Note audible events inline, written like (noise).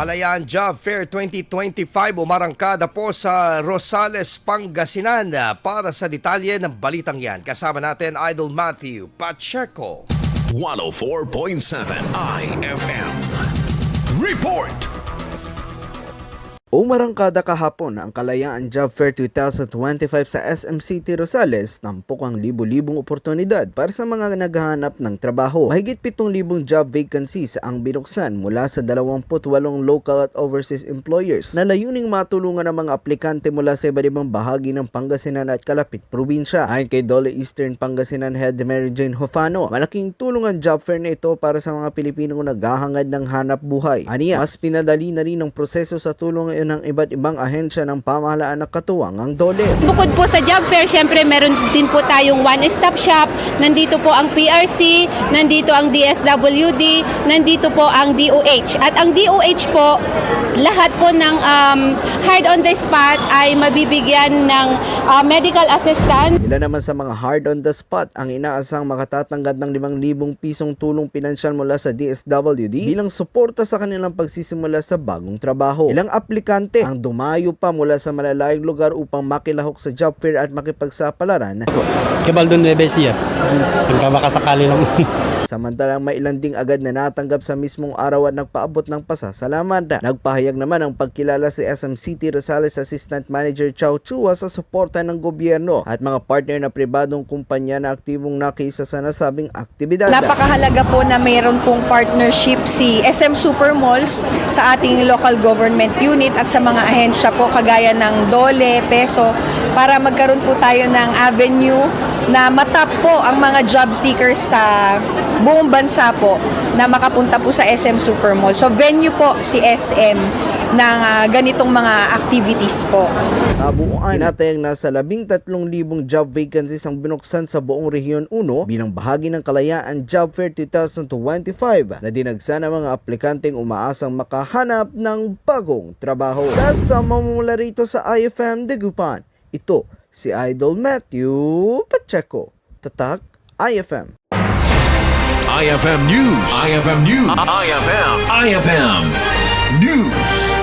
Kalayaan Job Fair 2025 umarangkada po sa Rosales, Pangasinan. Para sa detalye ng balitang yan, kasama natin Idol Matthew Pacheco. 104.7 IFM. Report! Umarangkada kahapon ang Kalayaan Job Fair 2025 sa SM City Rosales, tampok ang libu-libong oportunidad para sa mga naghahanap ng trabaho. Mahigit 7,000 job vacancies ang binuksan mula sa 28 local at overseas employers na layuning matulungan ang mga aplikante mula sa iba't ibang bahagi ng Pangasinan at kalapit probinsya. Ayon kay Dole Eastern Pangasinan Head Mary Jane Hofano, malaking tulong ang job fair na ito para sa mga Pilipinong naghahangad ng hanap buhay. Aniya, mas pinadali na rin ang proseso sa tulong ng iba't ibang ahensya ng pamahalaan na katuwang ang Dole. Bukod po sa job fair, syempre meron din po tayong one-stop shop. Nandito po ang PRC, nandito ang DSWD, nandito po ang DOH. At ang DOH po, lahat po ng um, hard on the spot ay mabibigyan ng uh, medical assistant. Ilan naman sa mga hard on the spot ang inaasang makatatanggap ng 5,000 pisong tulong pinansyal mula sa DSWD bilang suporta sa kanilang pagsisimula sa bagong trabaho. Ilang aplikante ang dumayo pa mula sa malalayong lugar upang makilahok sa job fair at makipagsapalaran Kabaldon Nueva Ecija. Pagkabaka sakali lang. (laughs) Samantalang may ilan ding agad na natanggap sa mismong araw at nagpaabot ng pasasalamat. Nagpahayag naman ang pagkilala si SM City Rosales Assistant Manager Chow Chua sa suporta ng gobyerno at mga partner na pribadong kumpanya na aktibong nakisa sa nasabing aktibidad. Napakahalaga po na mayroon pong partnership si SM Supermalls sa ating local government unit at sa mga ahensya po kagaya ng Dole, Peso para magkaroon po tayo ng avenue na matap po ang mga job seekers sa buong bansa po na makapunta po sa SM Supermall. So venue po si SM ng ah, ganitong mga activities po. Kabuuan, tinatayang nasa 13,000 job vacancies ang binuksan sa buong Rehiyon 1 bilang bahagi ng Kalayaan Job Fair 2025 na dinagsa ng mga aplikanteng umaasang makahanap ng bagong trabaho. Kasama mula rito sa IFM Degupan, ito si Idol Matthew Pacheco. Tatak IFM. IFM News. IFM News. IFM. IFM News.